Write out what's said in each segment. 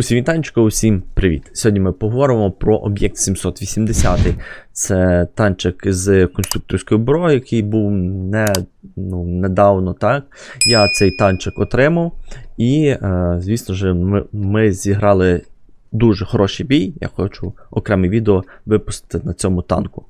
Усім вітанчику, усім привіт! Сьогодні ми поговоримо про об'єкт 780. Це танчик з конструкторської бюро, який був не, ну, недавно. так. Я цей танчик отримав. І, е, звісно ж, ми, ми зіграли дуже хороший бій. Я хочу окреме відео випустити на цьому танку.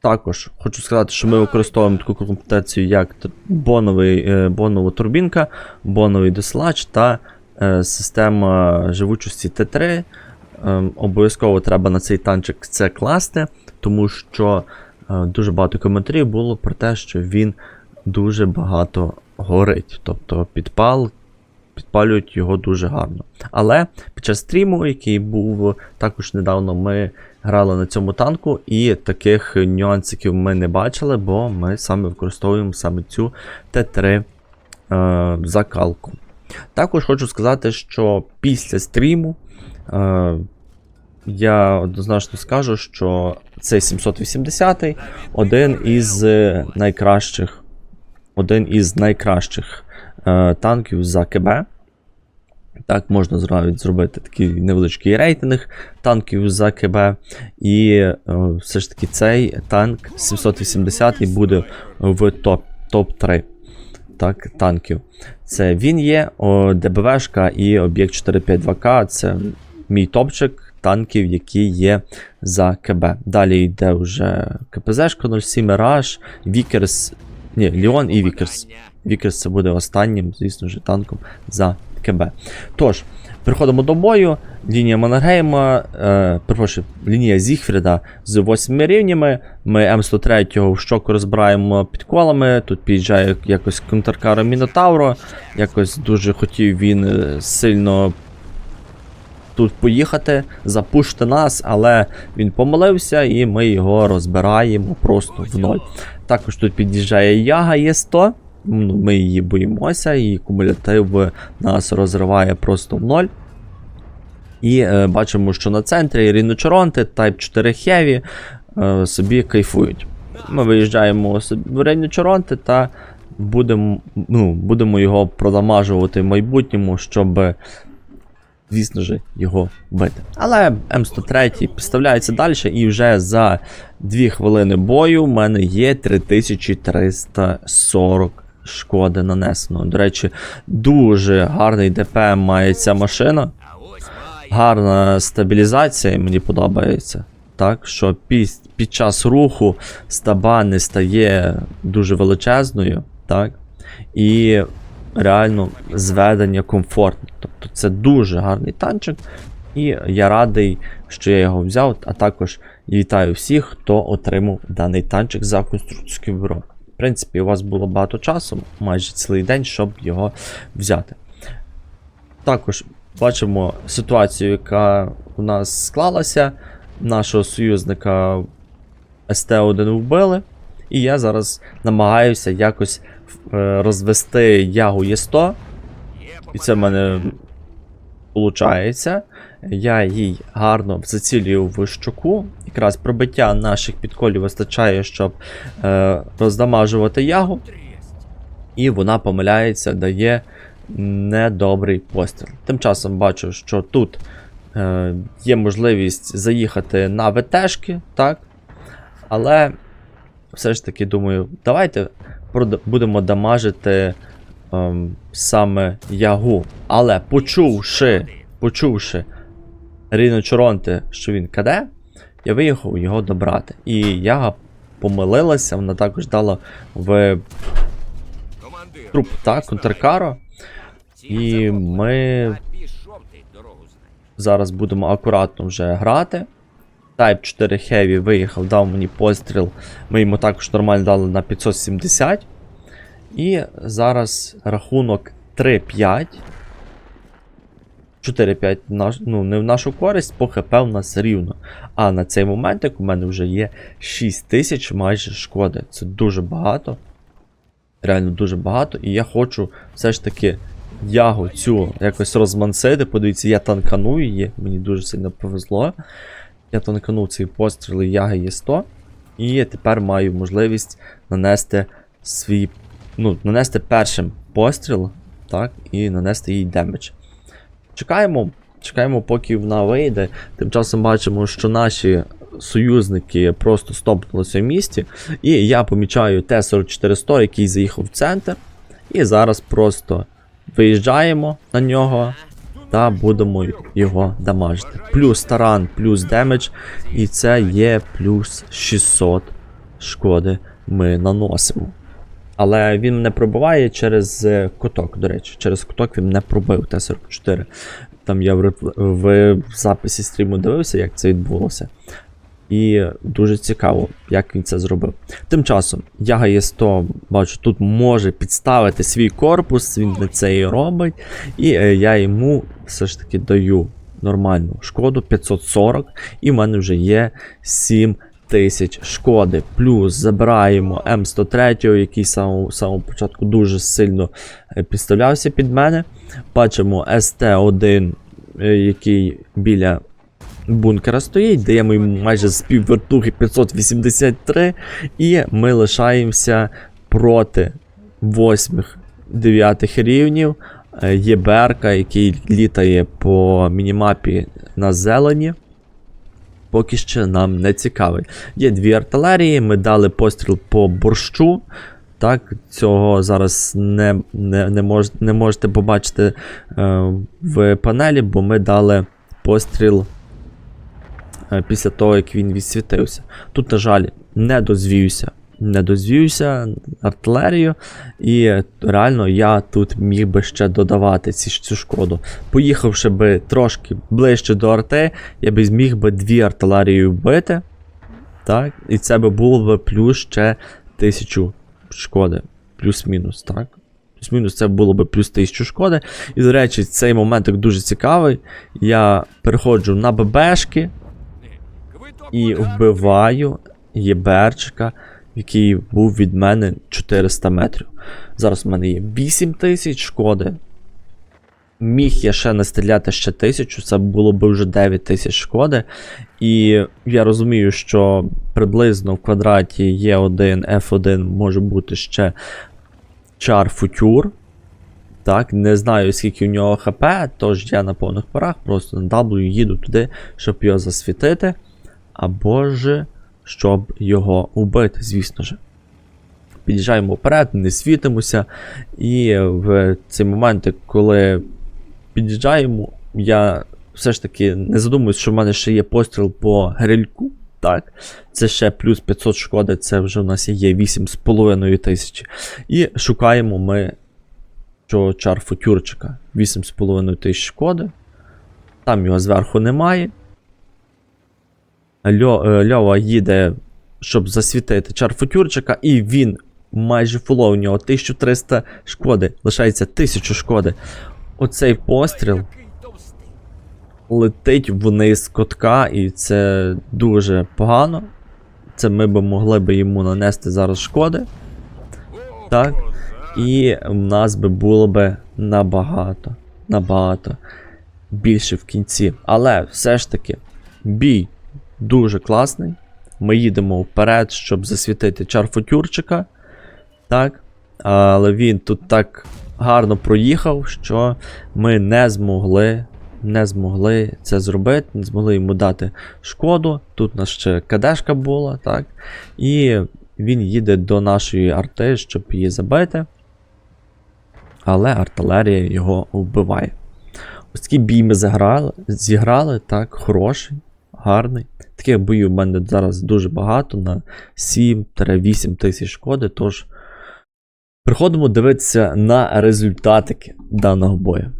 Також хочу сказати, що ми використовуємо таку комплектацію, як боновий, е, бонова турбінка, боновий досилач та система живучості Т3. Ем, обов'язково треба на цей танчик це класти, тому що е, дуже багато коментарів було про те, що він дуже багато горить. Тобто підпал, підпалюють його дуже гарно. Але під час стріму, який був також недавно, ми грали на цьому танку, і таких нюансиків ми не бачили, бо ми саме використовуємо саме цю Т3 е, закалку. Також хочу сказати, що після стріму е, я однозначно скажу, що цей 780 один із найкращих, один із найкращих е, танків за КБ. Так, можна зробити такий невеличкий рейтинг танків за КБ. І е, все ж таки цей танк 780 буде в топ, топ-3 так, танків. Це він є, ДБВшка і об'єкт 452К. Це мій топчик танків, які є за КБ. Далі йде вже КПЗшка 07, Раш, Вікерс. Ні, Ліон і Вікерс. Вікерс це буде останнім, звісно ж, танком за КБ. Тож, переходимо до бою. Лінія Маннергейма, е, перепрошую, лінія Зігфріда з 8 рівнями. Ми М103 в щоку розбираємо підколами. Тут під'їжджає якось контркара Мінотавро. Якось дуже хотів він е, сильно тут поїхати, запушити нас, але він помилився і ми його розбираємо просто в ноль. Також тут під'їжджає Яга Є100. Ну, Ми її боїмося, і кумулятив нас розриває просто в ноль. І е, бачимо, що на центрі Ріночоронти, Type 4 Heavy е, собі кайфують. Ми виїжджаємо в Ріночоронти та будемо, ну, будемо його продамажувати в майбутньому, щоб, звісно ж, його бити. Але М103 підставляється далі, і вже за 2 хвилини бою в мене є 3340 шкоди нанесено. До речі, дуже гарний ДПМ має ця машина. Гарна стабілізація, мені подобається. Так, що під, під час руху стаба не стає дуже величезною, так? І реально зведення комфортне. Тобто це дуже гарний танчик. І я радий, що я його взяв, а також вітаю всіх, хто отримав даний танчик за конструкторське бюро. В принципі, у вас було багато часу, майже цілий день, щоб його взяти. Також бачимо ситуацію, яка у нас склалася. Нашого союзника СТ-1 вбили. І я зараз намагаюся якось е, розвести Ягу Є100. І це в мене виходить. Я їй гарно зацілюю в щоку. Якраз пробиття наших підколів вистачає, щоб е, роздамажувати ягу. І вона помиляється, дає недобрий постріл. Тим часом бачу, що тут е, є можливість заїхати на ВТшки, так? Але все ж таки думаю, давайте будемо дамажити ем, саме ягу. Але почувши, почувши Ріно Чоронти, що він каде, я виїхав його добрати. І яга помилилася, вона також дала в труп так, контркаро. І ми зараз будемо акуратно вже грати. Type 4 Heavy виїхав, дав мені постріл. Ми йому також нормально дали на 570. І зараз рахунок 3-5. 4-5 ну, не в нашу користь, по ХП у нас рівно. А на цей момент, у мене вже є 6 тисяч майже шкоди. Це дуже багато. Реально дуже багато. І я хочу все ж таки ягу цю якось розмансити. Подивіться, я танкану її, мені дуже сильно повезло. Я танканув цей постріл і яги є 100. І тепер маю можливість нанести свій. Ну, нанести першим постріл, так, і нанести їй демедж. Чекаємо, чекаємо, поки вона вийде. Тим часом бачимо, що наші союзники просто стопнулися в місті. І я помічаю Т-44-100, який заїхав в центр. І зараз просто виїжджаємо на нього та будемо його дамажити. Плюс таран, плюс демедж, і це є плюс 600 шкоди ми наносимо. Але він не пробиває через е, куток, до речі, через куток він не пробив Т-44. Там я в, в записі стріму дивився, як це відбулося. І дуже цікаво, як він це зробив. Тим часом, Яга Є100, бачу, тут може підставити свій корпус, він це і робить. І е, я йому все ж таки даю нормальну шкоду 540, і в мене вже є 7 тисяч шкоди. Плюс забираємо М103, який з самого, початку дуже сильно е, підставлявся під мене. Бачимо СТ1, е, який біля бункера стоїть, даємо йому майже з піввертухи 583, і ми лишаємося проти 8-9 рівнів. Е, Є Берка, який літає по мінімапі на зелені. Поки що нам не цікавий. Є дві артилерії, ми дали постріл по борщу. Так, цього зараз не, не, не, мож, не можете побачити е, в панелі, бо ми дали постріл е, після того, як він відсвітився. Тут, на жаль, не дозвівся. Не дозвівся артилерію, і реально я тут міг би ще додавати ці, цю шкоду. Поїхавши би трошки ближче до арти, я би зміг би дві артилерії вбити. Так, і це би було би плюс ще тисячу шкоди. Плюс-мінус, так? Плюс-мінус це було би плюс 1000 шкоди. І, до речі, цей моментик дуже цікавий. Я переходжу на ББшки і вбиваю єберчика, який був від мене 400 метрів. Зараз в мене є 8000 шкоди. Міг я ще настріляти ще 1000, це було б вже 9000 шкоди. І я розумію, що приблизно в квадраті Е1, F1 може бути ще чар футюр. Так, не знаю, скільки у нього ХП, тож я на повних парах просто на W їду туди, щоб його засвітити. Або ж щоб його убити, звісно ж. Під'їжджаємо вперед, не світимося. І в цей момент, коли під'їжджаємо, я все ж таки не задумуюсь, що в мене ще є постріл по грильку. Так, це ще плюс 500 шкоди, це вже у нас є 8,5 тисячі. І шукаємо ми цього чар футюрчика 8,5 тисяч шкоди. Там його зверху немає. Е, Льова їде, щоб засвітити чар футюрчика, і він майже фулов у нього 1300 шкоди. Лишається 1000 шкоди. Оцей постріл летить вниз котка, і це дуже погано. Це ми б могли б йому нанести зараз шкоди. Так. І в нас би було би набагато, набагато більше в кінці. Але все ж таки, бій дуже класний. Ми їдемо вперед, щоб засвітити чарфотюрчика. Так. Але він тут так гарно проїхав, що ми не змогли. Не змогли це зробити, не змогли йому дати шкоду. Тут у нас ще кадешка була, так. І він їде до нашої арти, щоб її забити. Але артилерія його вбиває. Ось такий бій ми зіграли, зіграли так, хороший, гарний. Таких боїв в мене зараз дуже багато на 7-8 тисяч шкоди. Тож приходимо дивитися на результатики даного бою.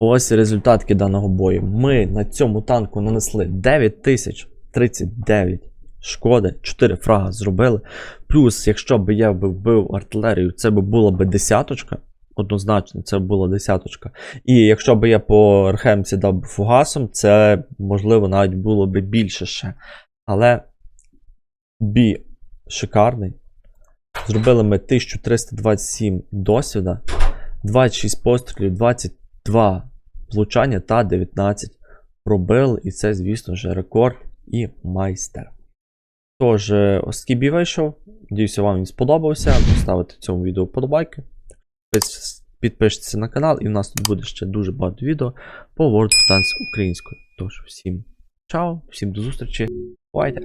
Ось результатки даного бою. Ми на цьому танку нанесли 9039 шкоди, 4 фрага зробили. Плюс, якщо б я вбив артилерію, це б була б десяточка. Однозначно, це була десяточка. І якщо б я по Архемці дав б фугасом, це можливо навіть було б більше ще. Але бій шикарний. Зробили ми 1327 досвіда, 26 пострілів, 22 влучання та 19 пробили. І це, звісно ж, рекорд і майстер. Тож, е, ось такий бій вийшов. Надіюся, вам він сподобався. Поставити цьому відео вподобайки. Підпишіться на канал, і в нас тут буде ще дуже багато відео по World of Tanks українською. Тож, всім чао, всім до зустрічі. Бувайте!